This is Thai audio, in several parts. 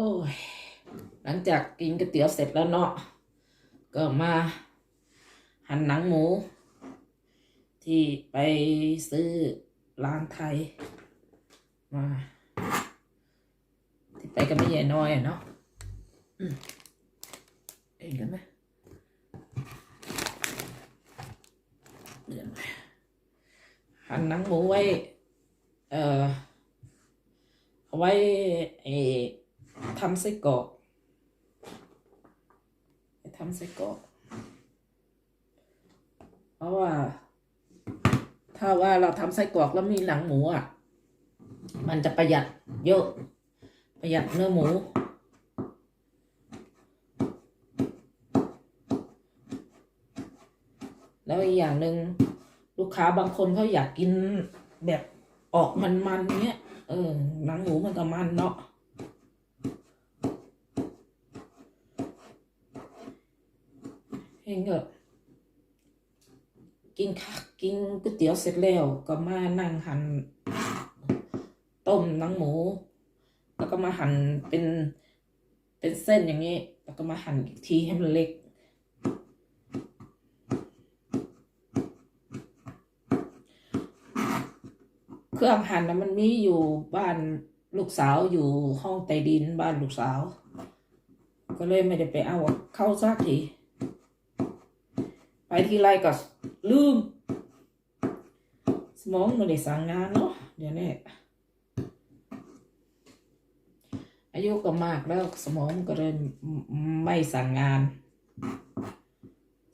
อ้ย หลังจากกินก๋วยเตี๋ยวเสร็จแล้วเนาะ ก็มาหั่นหนังหมู ที่ไปซื้อร้านไทย มา ที่ไปกับแม่ใหญ่น้อยอะเนาะอืมเองกันไหมเดี๋ยวนหั่นหนังหมูไว้ เอ่อเอาไว้ไอ้ ทำไส้กรอกทำไส้กรอกเพราะว่า ถ้าว่าเราทำไส้กรอกแล้วมีหนังหมูอะ มันจะประหยัดเยอะ ประหยัดเนื้อหมูแล้วอีกอย่างหนึ่งลูกค้าบางคนเขาอยากกินแบบออกมันๆเนี้ยเออหนังหมูมันก็มันเนาะ เองก็กินข้ากินก๋วยเตี๋ยวเสร็จแล้วก็มานั่งหั่นต้มนังหมู แล้วก็มาหั่นเป็นเป็นเส้นอย่างนี้ แล้วก็มาหั่นอีกทีให้มันเล็กเครื่องหั่นนะมันมีอยู่บ้านลูกสาวอยู่ห้องใต้ดินบ้านลูกสาว ก็เลยไม่ได้ไปเอาเข้าสักที ไปทีไรก็ลืม สมองไม่ได้สั่งงานเนาะเดี๋ยวนี้อายุก็มากแล้วสมองมันก็เลยไม่สั่งงาน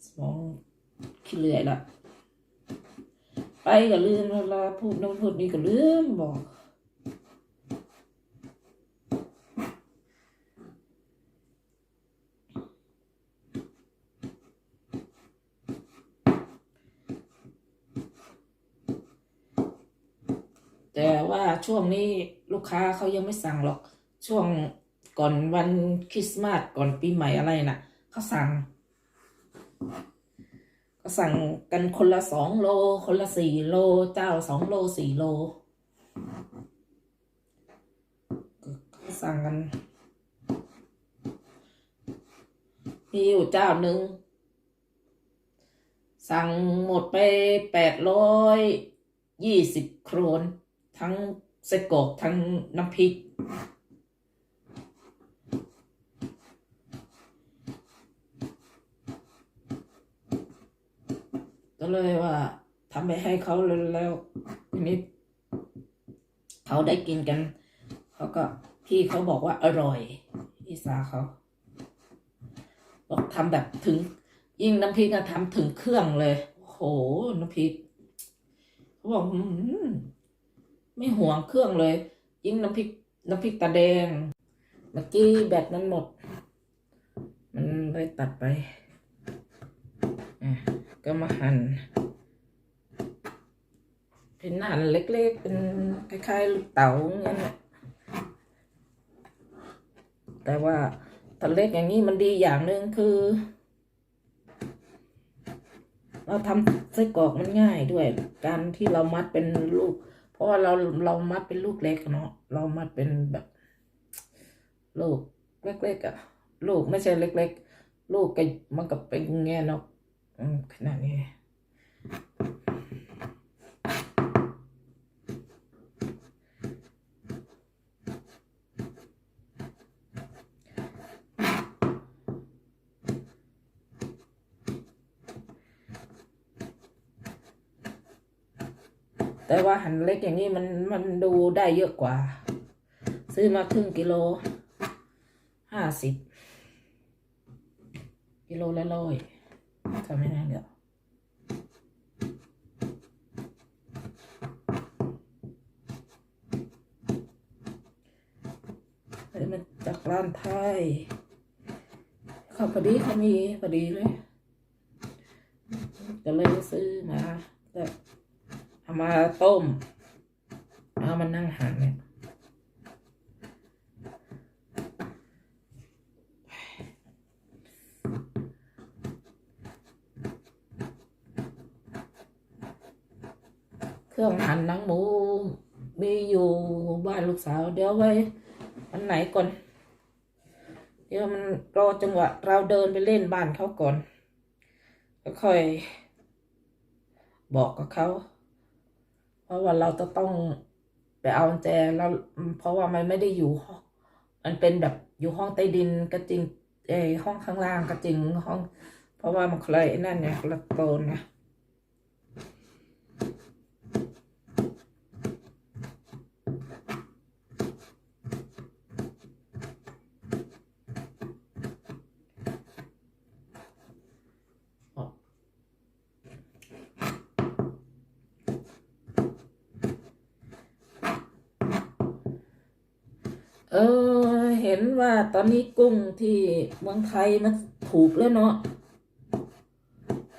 สมองขี้เลื่อยละไปก็ลืมเวลาพูดน้นพูดนี่ก็ลืมบอก แต่ว่าช่วงนี้ลูกค้าเขายังไม่สั่งหรอก ช่วงก่อนวันคริสต์มาสก่อนปีใหม่อะไรน่ะเขาสั่ง ก็สั่งกันคนละสองโล คนละสี่โล เจ้าสองโลสี่โลก็สั่งกัน มีอยู่เจ้าหนึ่งสั่งหมดไปแปดร้อยยี่สิบโครน ทั้งไส้กรอกทั้งน้ำพริก ก็เลยว่าทำไปให้เขาแล้วทีนี้เขาได้กินกัน เขาก็พี่เขาบอกว่าอร่อยพี่สาเขา บอกทำแบบถึง ยิ่งน้ำพริกก็ทำถึงเครื่องเลยโอ้โหน้ำพริกเขาบอกอืม ไม่ห่วงเครื่องเลย ยิ่งน้ำพริกน้ำพริกตาแดง เมื่อกี้แบตนั้นหมด มันเลยตัดไปอะก็มาหั่นเป็นหั่นเล็กๆ เป็นคล้ายๆลูกเต๋าอย่างเงี้ยนะแต่ว่าถ้าเล็กอย่างนี้มันดีอย่างหนึ่งคือ เราทำไส้กรอกมันง่ายด้วย การที่เรามัดเป็นลูก เพราะว่าเราเรามาเป็นลูกเล็กเนาะเรามาเป็นแบบลูกเล็กๆอะลูกไม่ใช่เล็ก ๆ ลูกก็มันก็เป็นแง่เนาะขนาดนี้ แต่ว่าหันเล็กอย่างนี้มันมันดูได้เยอะกว่า ซื้อมาครึ่งกิโลห้าสิบกิโลละร้อยทำไม่ได้เดี๋ยวเฮ้ยมันจากร้านไทยเขาพอดีเขามีพอดีเลย ก็เลยซื้อมา มาต้มเอามานั่งหันเนี่ยเครื่องหั่นหนังหมูมีอยู่บ้านลูกสาวเดี๋ยวไว้อันไหนก่อน เดี๋ยวมันรอจังหวะ เราเดินไปเล่นบ้านเขาก่อน แล้วค่อยบอกกับเขา เพราะว่าเราจะต้องไปเอากุญแจแล้วเพราะว่ามันไม่ได้อยู่ห้องมันเป็นแบบอยู่ห้องใต้ดินก็จริงเอห้องข้างล่างก็จริงห้อง เพราะว่ามันเคยนั่นเนี่ยคนละโซนนะเออ เห็ นว่าตอนนี้กุ้งที่เมืองไทยมันถูกแล้วเนาะ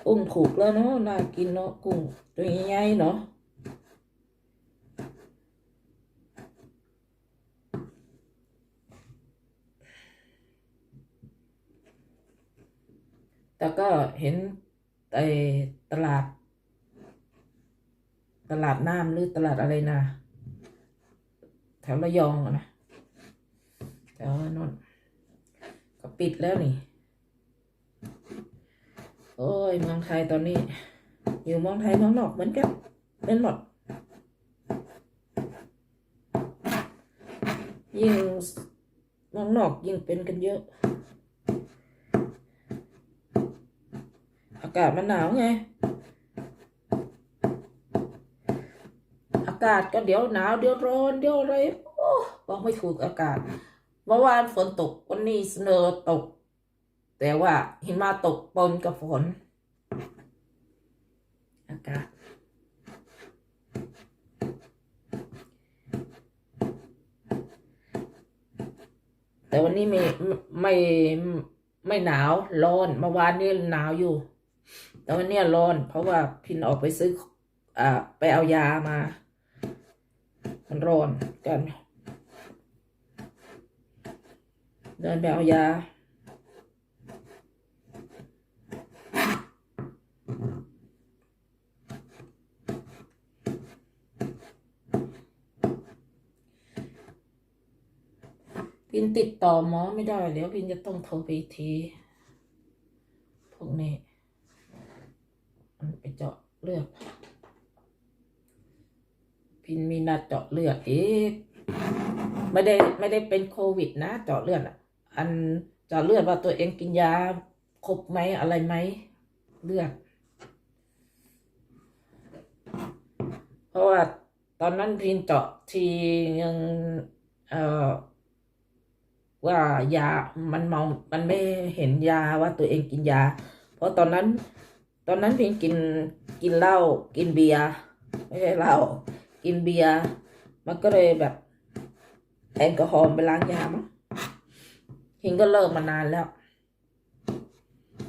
กุ้งถูกแล้วเนาะน่ากินเนาะกุ้งตัวใหญ่ๆเนาะแต่ก็เห็นไอ้ตลาด ตลาดน้ำหรือตลาดอะไรนะ แถวระยองอะนะ แต่ว่านนก็ปิดแล้วนี่ โอ้ยเมืองไทยตอนนี้ อยู่เมืองไทยเมืองนอกเหมือนกันเป็นหมดยิ่งเมืองนอกยิ่งเป็นกันเยอะ อากาศมันหนาวไง อากาศก็เดี๋ยวหนาวเดี๋ยวร้อนเดี๋ยวอะไรโอ้บอกไม่ถูกอากาศ เมื่อวานฝนตกวันนี้สเนอตก แต่ว่าหิมะตกปนกับฝนอากาศแต่วันนี้ไม่ไม่ไม่หนาวร้อนเมื่อวานนี้หนาวอยู่ แต่วันนี้ร้อน เพราะว่าพินออกไปซื้ออ่าไปเอายามา มันร้อนกัน เดินไปเอายา พินติดต่อหมอไม่ได้เดี๋ยวพินจะต้องโทรไปทีพวกนี้มันไปเจาะเลือดพินมีนัดเจาะเลือดอีกไม่ได้ไม่ได้เป็นโควิดนะเจาะเลือดอะ อันจาะเลือดว่าตัวเองกินยาครบไหมอะไรไหมเลือดเพราะว่าตอนนั้นพินเจาะทียังเอ่อว่ายามันมองมันไม่เห็นยาว่าตัวเองกินยา เพราะตอนนั้น ตอนนั้นพินกินกินเหล้ากินเบียร์ไม่ใช่เหล้ากินเบียร์มันก็เลยแบบแอลกอฮอล์ไปล้างยามั้ง พิงก็เลิกมานานแล้ว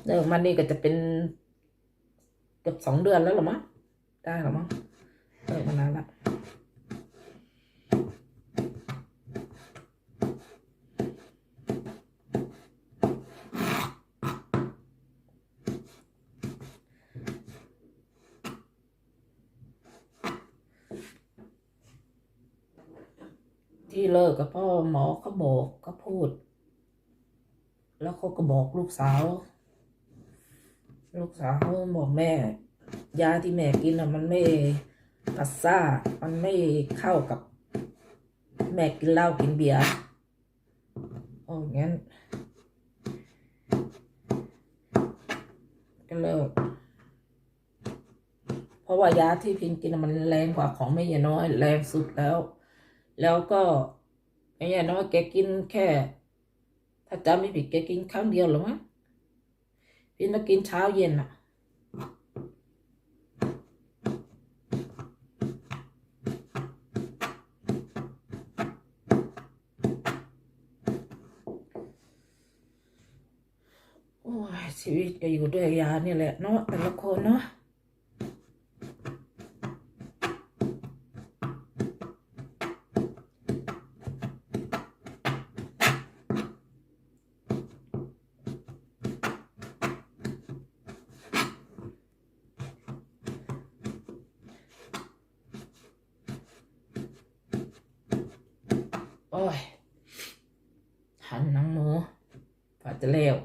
เลิกมานี่ก็จะเป็นเกือบสองเดือนแล้วหรอมั้งได้หรอมั้งเลิกมานานแล้วที่เลิกกับพ่อหมอเขาบอกเขาพูด แล้วเขาก็บอกลูกสาว ลูกสาวเขาบอกแม่ ยาที่แม่กินอะ มันไม่ปัสซ่า มันไม่เข้ากับ แม่กินเหล้ากินเบียร์โอ้งั้น ก็เลิก เพราะว่ายาที่พินกินน่ะมันแรงกว่าของแม่ยายน้อย แรงสุดแล้ว แล้วก็แม่ยายน้อยแกกินแค่ ถ้าจำไม่ผิดแกกินครั้งเดียวหรือมั้งพินต้องกินเช้าเย็นอะโอ้ยชีวิตก็อยู่ด้วยยาเนี่ยแหละเนาะแต่ละคนเนาะโอ้ยหันหนังหมู จะแล้ว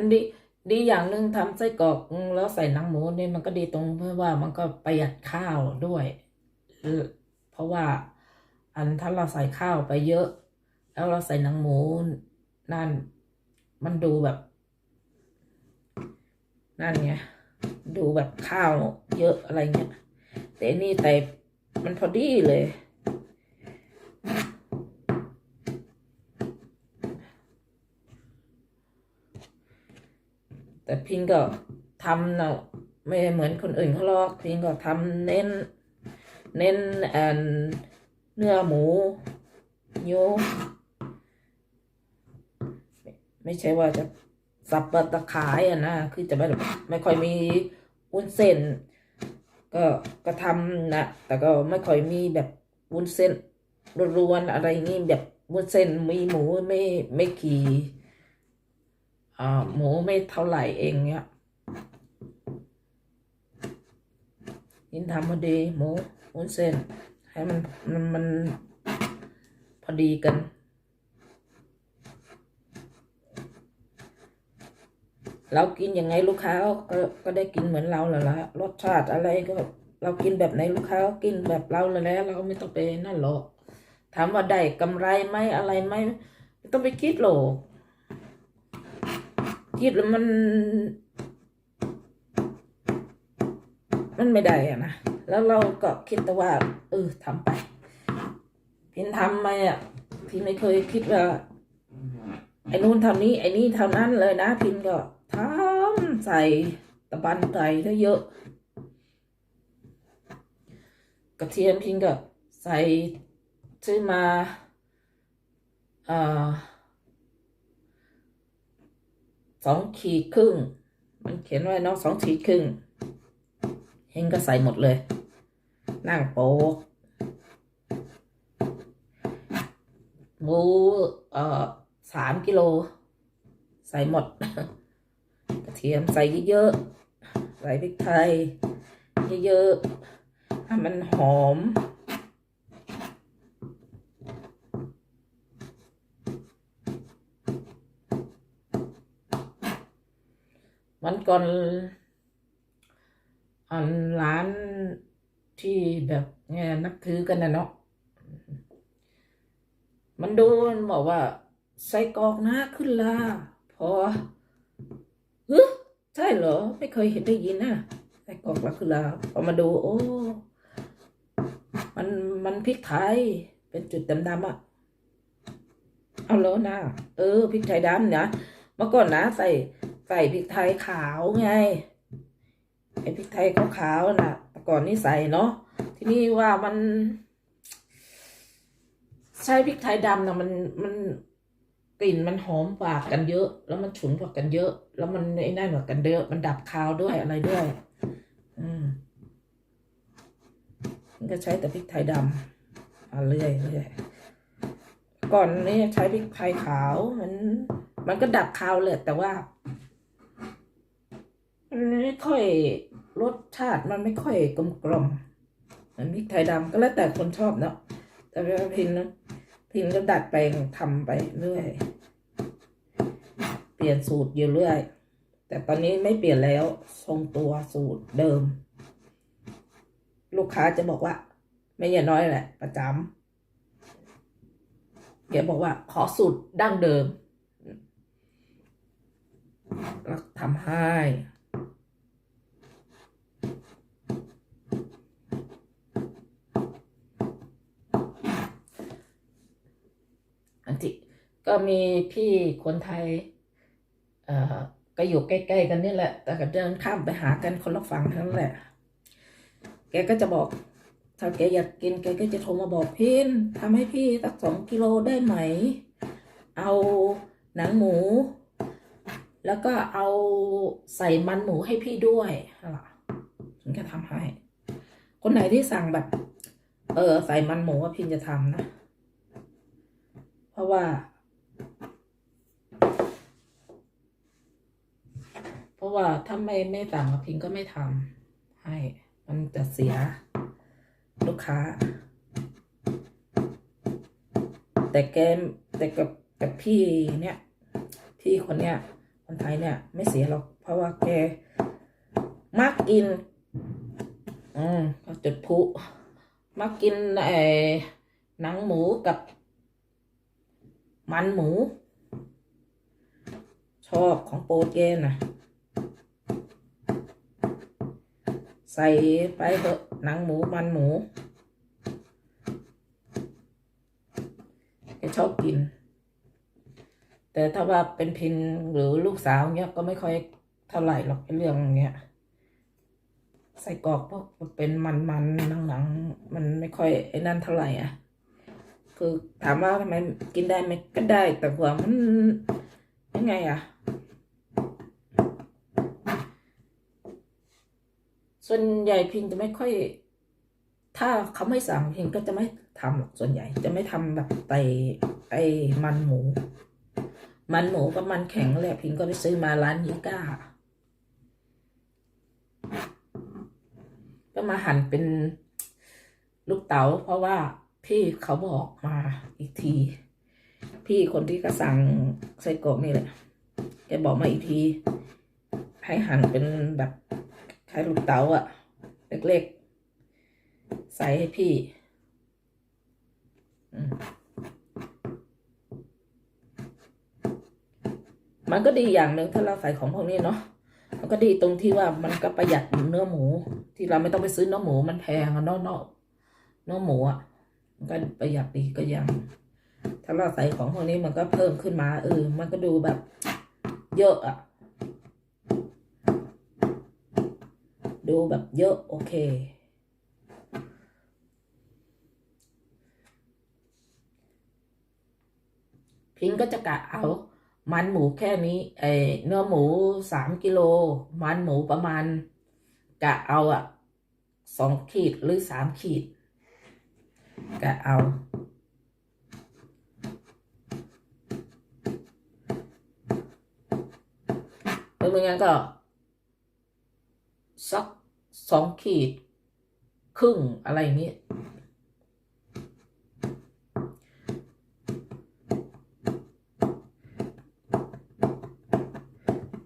มันดีดีอย่างหนึ่งทำไส้กรอกแล้วใส่นังหมูนี่มันก็ดีตรงเพื่อว่ามันก็ประหยัดข้าวด้วยเพราะว่าอันถ้าเราใส่ข้าวไปเยอะ แล้วเราใส่นังหมูนั่น มันดูแบบ นั่นไงดูแบบข้าวเยอะอะไรเงี้ยแต่นี่แต่มันพอดีเลย แต่พิงก็ทำเนาะไม่เหมือนคนอื่นเขาหรอกพิงก็ทำเน้น เน้นเนื้อหมูโยไม่ไม่ใช่ว่าจะสับปะตะขายอะนะคือจะไม่ไม่ค่อยมีวุ้นเส้น ก็ก็ทำนะแต่ก็ไม่ค่อยมีแบบวุ้นเส้นรวนๆอะไรงี้แบบวุ้นเส้นมีหมูไม่ไม่กี่ หมูไม่เท่าไหร่เองเนี้ยยินทำมาดีหมูวุ้นเส้นให้มันมันมันพอดีกัน เรากินยังไงลูกค้าก็ก็ได้กินเหมือนเราแหละละรสชาติอะไรก็เรากินแบบไหนลูกค้าก็กินแบบเราเลยแล้ว เราไม่ต้องไปนั่นหรอกถามว่าได้กำไรไหมอะไรไหมไม่ต้องไปคิดหรอก คิดแล้วมัน มันไม่ได้อะนะ แล้วเราก็คิดแต่ว่า เออทำไป พินทำมาอะพินไม่เคยคิดว่าไอ้นู่นท่านี้ ไอ้นี่ท่านั้นเลยนะ พินก็ทำใส่ตะบันใส่เยอะ กระเทียมพินก็ใส่ซื้อมา เอ่อ สองขีดครึ่ง มันเขียนไว้เนาะสองขีดครึ่งเฮงก็ใส่หมดเลย นั่งโป๊กหมูเอ่อสามกิโล ใส่หมด กระเทียมใส่เยอะๆ ใส่พริกไทย เยอะๆให้มันหอม วันก่อนอันร้านที่แบบเนี่ยนับถือกันนะเนาะมันดูมันบอกว่า ใส่กอกหน้าขึ้นลาพอเฮ้ใช่เหรอ ไม่เคยเห็นได้ยินนะใส่กอกละขึ้นลาพอมาดู โอ้ มันมันพริกไทย เป็นจุดดำๆอะเอาแล้วนะเออพริกไทยดำนะเมื่อก่อนนะใส่ ใส่พริกไทยขาวไงไอพริกไทยขาวๆน่ะแต่ก่อนนี่ใส่เนาะทีนี้ว่ามัน ใช้พริกไทยดำนะมันมันกลิ่นมันหอมกว่ากันเยอะ แล้วมันฉุนกว่ากันเยอะ แล้วมันไอ้นั่นกว่ากันเยอะมันดับคาวด้วยอะไรด้วย อืมมันก็ใช้แต่พริกไทยดำมาเรื่อยเรื่อยก่อนนี้ใช้พริกไทยขาวมัน มันก็ดับคาวเลยแต่ว่า ไม่ค่อยรสชาติมันไม่ค่อยกลมกล่อมเหมือนพริกไทยดำก็แล้วแต่คนชอบเนาะแต่เวลาพินนะพินก็ดัดแปลงทำไปเรื่อย เปลี่ยนสูตรอยู่เรื่อย แต่ตอนนี้ไม่เปลี่ยนแล้วทรงตัวสูตรเดิม ลูกค้าจะบอกว่า ไม่อย่าน้อยแหละ ประจำแกบอกว่าขอสูตรดั้งเดิมแล้วทำให้ อันที่ ก็มีพี่คนไทย เอ่อก็อยู่ใกล้ๆกันนี่แหละ แต่ก็เดินข้ามไปหากันคนละฝั่งเท่านั้นแหละ แกก็จะบอก ถ้าแกอยากกินแกก็จะโทรมาบอกพินทำให้พี่สักสองกิโลได้ไหม เอาหนังหมู แล้วก็เอาใส่มันหมูให้พี่ด้วยล่ะฉันก็ทำให้ คนไหนที่สั่งแบบ เออ ใส่มันหมูว่าพินจะทำนะ เพราะว่า เพราะว่าถ้าไม่ไม่สั่งอะพิงก็ไม่ทให้มันจะเสียลูกค้า แต่แกแต่กับกับพี่เนี่ยพี่คนเนี้ยคนไทยเนี่ย ไม่เสียหรอก เพราะว่าแกมักกิน อืมจุดพลุมักกินไอ้หนังหมูกับ มันหมู ชอบของโปรดแกนะ ใส่ไปเถอะหนังหมูมันหมูแกชอบกิน แต่ถ้าว่าเป็นพินหรือลูกสาวเนี้ยก็ไม่ค่อยเท่าไหร่หรอกไอ้เรื่องเนี้ยใส่กรอกพวกเป็นมันมันหนังหนังๆมันไม่ค่อยไอ้นั่นเท่าไหร่อะ คือถามว่าทำไมกินได้ไหมก็ได้แต่ว่ามันยังไงอะ ส่วนใหญ่พิงจะไม่ค่อย ถ้าเขาไม่สั่งพิงก็จะไม่ทำหรอกส่วนใหญ่ จะไม่ทำแบบไตไอมันหมู มันหมูกับมันแข็งแหละพิงก็ไปซื้อมาร้านยิก้าก็มาหั่นเป็นลูกเต๋าเพราะว่าพี่เขาบอกมาอีกที พี่คนที่ก็สั่งไส้กรอกนี่แหละแกบอกมาอีกที ให้หั่นเป็นแบบ คล้ายลูกเต๋าอะเล็กๆ ใส่ให้พี่มันก็ดีอย่างหนึ่งถ้าเราใส่ของพวกนี้เนาะมันก็ดีตรงที่ว่ามันก็ประหยัดเนื้อหมู ที่เราไม่ต้องไปซื้อเนื้อหมูมันแพงอะเนาะเนาะเนื้อหมูอะมันก็ประหยัดดีก็ยัง ถ้าเราใส่ของพวกนี้มันก็เพิ่มขึ้นมาเออมันก็ดูแบบ เยอะอะ ดูแบบเยอะโอเค พิงก็จะกะเอา มันหมูแค่นี้เออเนื้อหมูสามกิโล มันหมูประมาณ กะเอาอะสองขีดหรือสามขีด กะเอาหรือไม่งั้นก็สัก สองขีด ครึ่งอะไรอย่างนี้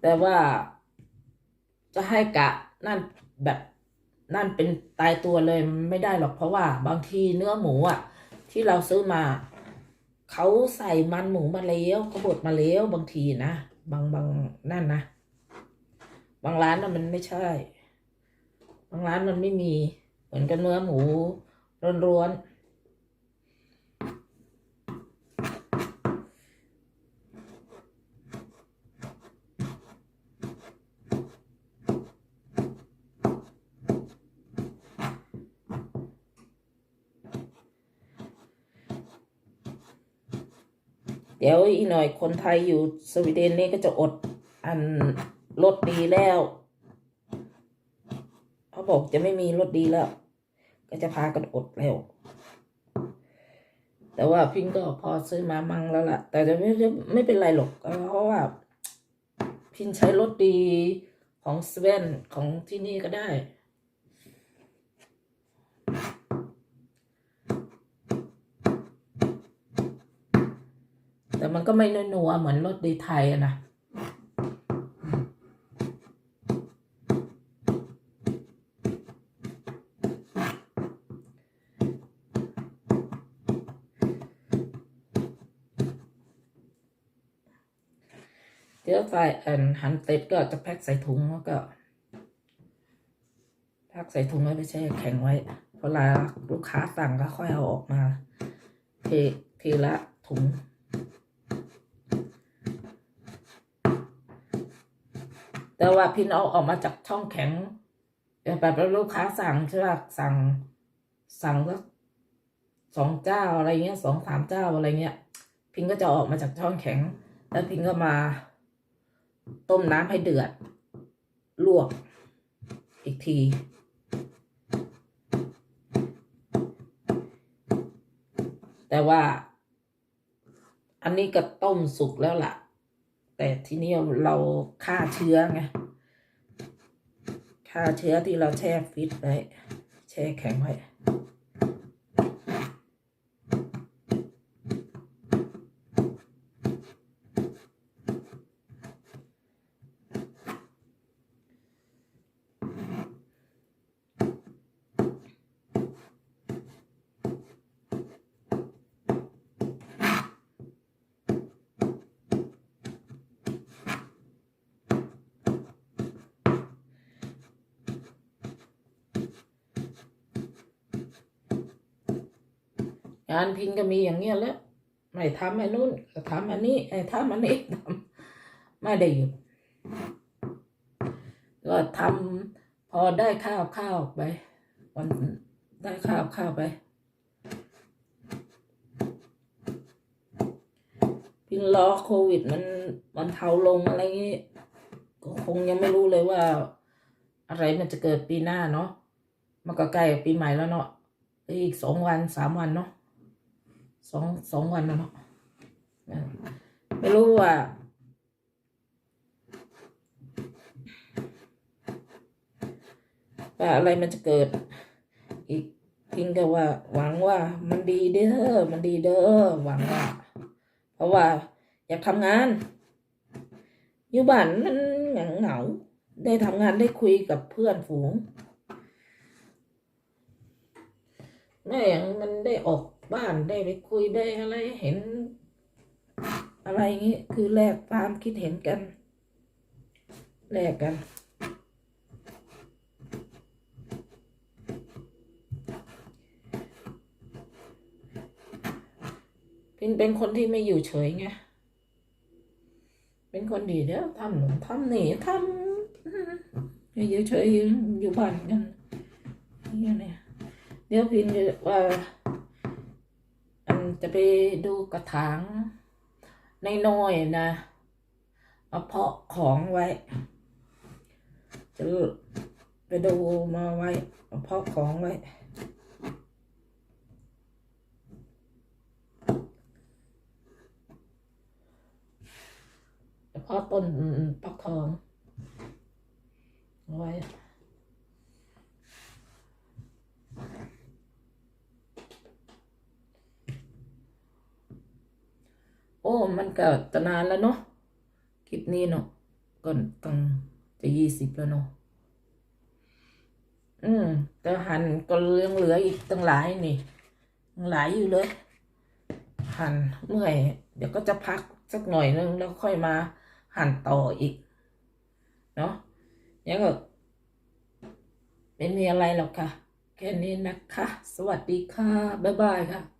แต่ว่าจะให้กะนั่นแบบนั่นเป็นตายตัวเลยไม่ได้หรอกเพราะว่าบางทีเนื้อหมูอะ ที่เราซื้อมาเขาใส่มันหมูมาแล้วเขาบดมาแล้วบางทีนะบางบางนั่นนะบางร้านน่ะมันไม่ใช่ บางร้านมันไม่มี เหมือนกับเนื้อหมูร้วนๆเดี๋ยวอีกหน่อยคนไทยอยู่สวีเดนนี่ก็จะอดอันรถดีแล้ว บอกจะไม่มีรถดีแล้ว ก็จะพากันอดแล้ว แต่ว่าพิงก็พอซื้อมามั่งแล้วล่ะ แต่จะไม่ไม่เป็นไรหรอก เพราะว่า พินใช้รถดีของสเวนของที่นี่ก็ได้ แต่มันก็ไม่นัวเหมือนรถดีไทยนะ ใส่อันหั่นเสร็จก็จะแพ็คใส่ถุงแล้วก็แพ็คใส่ถุงไว้ไปแช่แข็งไว้เวลาลูกค้าสั่งก็ค่อยเอาออกมาเททีละถุงแต่ว่าพินเอาออกมาจากช่องแข็งแบบแล้วลูกค้าสั่งใช่ป่ะสั่งสั่งสักสองเจ้าอะไรเงี้ยสองสามเจ้าอะไรเงี้ย พิงก็จะอออกมาจากช่องแข็ง แล้วพิงก็มา ต้มน้ำให้เดือด ลวก อีกที แต่ว่า อันนี้ก็ต้มสุกแล้วล่ะ แต่ทีนี้เราฆ่าเชื้อไงฆ่าฆ่าเชื้อที่เราแช่ฟิตไว้ แช่แข็งไว้ งานพิงก็มีอย่างเงี้ยแหล้วไม่ทำอ้นู้นก็ทำอันนี้ไอ้ทำอันนี้ทำไม่ได้หยุดก็ทำพอได้ข้าวข้าวไปวันได้ข้าวข้าวไปพิงรอโควิดมันมันเทาลงอะไรงี้ก็คงยังไม่รู้เลยว่า อะไรมันจะเกิดปีหน้าเนาะมันก็ใกล้ปีใหม่แล้วเนาะอีกสองวันสามวันเนาะ สองสองวันแล้วเนาะไม่รู้ว่าว่าอะไรมันจะเกิด อีกพิงก็ว่า หวังว่ามันดีเด้อมันดีเด้อหวังว่า เพราะว่า อยากทำงาน อยู่บ้านมันเหงาเหงาๆได้ทำงานได้คุยกับเพื่อนฝูงได้อย่างมันได้ออก บ้านได้ไปคุยได้อะไรเห็น อะไรอย่างงี้คือแลกความคิดเห็นกันแลกกัน เป็นเป็นคนที่ไม่อยู่เฉยไงเป็นคนดีเด้อทำหนุนทำนี่ทำอยู่เฉยอยู่อยู่บ้านกันนี่เนี่ยเดี๋ยวพินจะว่า จะไปดูกระถางในน้อยนะเอาเพาะของไว้ จะไปดูมาไว้เอาเพาะของไว้ เพาะต้นปักทองเอาไว้ มันก็ตนานแล้วเนาะคลิปนี้เนาะก็ตั้งจะยี่สิบแล้วเนาะอืมแต่หันก็ยังเหลืออีกตั้งหลายนี่หลายอยู่เลย หั่นเมื่อย เดี๋ยวก็จะพักสักหน่อยนึงแล้วค่อยมาหั่นต่ออีก เนาะยังก็ไม่มีอะไรหรอกค่ะ แค่นี้นะคะ สวัสดีค่ะ บ๊ายบายค่ะ